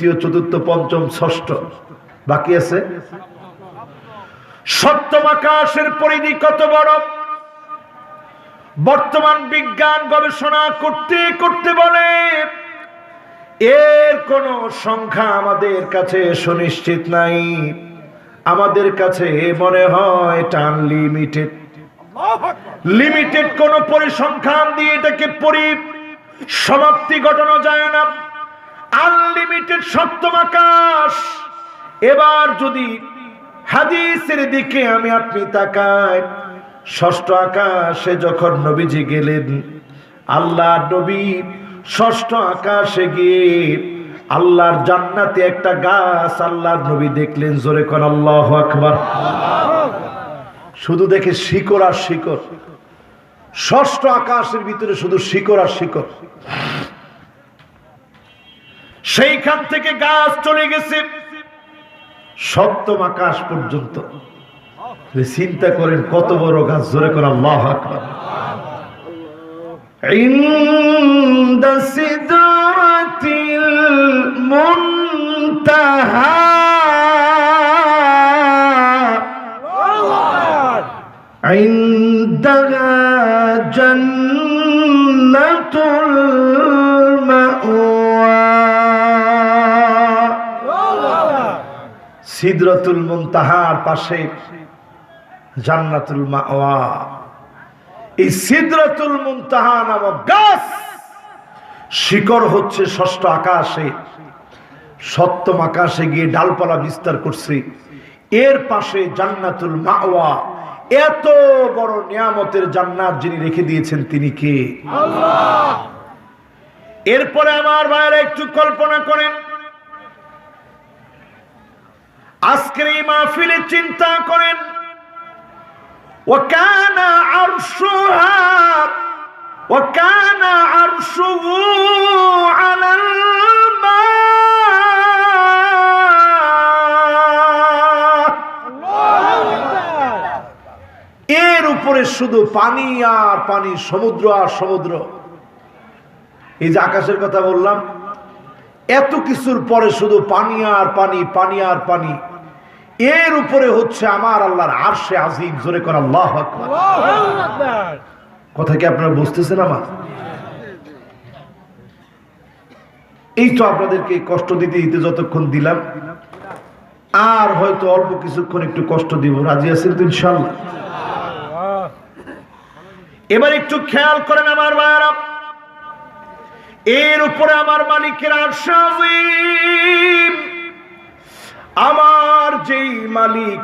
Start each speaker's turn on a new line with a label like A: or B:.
A: দ্বিতীয়, চতুর্থ, পঞ্চম, ষষ্ঠ। বাকি আছে? সপ্তম আকাশের পরিধি কত বড়? বর্তমান বিজ্ঞান গবেষণা করতে করতে বলে, এর কোন সংখ্যা আমাদের কাছে সুনিশ্চিত নাই। আমাদের কাছে মনে হয় এটা আনলিমিটেড লিমিটেড কোন পরিসংখ্যান দিয়ে এটাকে পরি, সমাপ্তি ঘটানো যায় না। আনলিমিটেড সপ্তম আকাশ। এবার যদি হাদিসের দিকে আমি আপনি তাকাই, ষষ্ঠ আকাশে যখন নবীজি গেলেন আল্লাহ নবী ষষ্ঠ আকাশে গিয়ে আল্লাহর জান্নাতে একটা গাছ আল্লাহর নবী দেখলেন, জোরে কর আল্লাহ আকবার। শুধু দেখে শিকড় আর শিকড়। ষষ্ঠ আকাশের ভিতরে শুধু শিকড় আর শিকড়। সেইখান থেকে গাছ চলে গেছে সপ্তম আকাশ পর্যন্ত আপনি চিন্তা করেন কত বড় গাছ জোরে করে আল্লাহ আকবার عند سدرة المنتهى عندها جنة সিদরতুল মুনতাহার পাশে জান্নাতুল মাওয়া। এই সিদরতুল মুনতাহা নামক গাছ শিকড় হচ্ছে ষষ্ঠ আকাশে সপ্তম আকাশে গিয়ে ডালপালা বিস্তার করছে। এর পাশে জান্নাতুল মাওয়া। এত বড় নিয়ামতের জান্নাত যিনি রেখে দিয়েছেন তিনি কে? এরপরে আমার ভাইয়েরা একটু কল্পনা করেন। আজকের এই মাহফিলে চিন্তা করেন وكان عرشها وكان عرشه على الماء এর উপরে শুধু পানি আর পানি সমুদ্র আর সমুদ্র এই যে আকাশের কথা বললাম এত কিছুর পরে শুধু পানি আর পানি পানি আর পানি এর উপরে হচ্ছে আমার আল্লাহর আরশে আজিম। জোরে করা, আল্লাহ। কথা কি আপনারা বুঝতেছেন আমার? এই তো আপনাদেরকে কষ্ট দিতে দিতে যতক্ষণ দিলাম, আর হয়তো অল্প কিছুক্ষণ একটু কষ্ট দিব। রাজি আছেন তো ইনশাল্লাহ এবার একটু খেয়াল করেন আমার ভাইয়ারা। এর উপরে আমার মালিকের আরশে আজিম। আমার যেই মালিক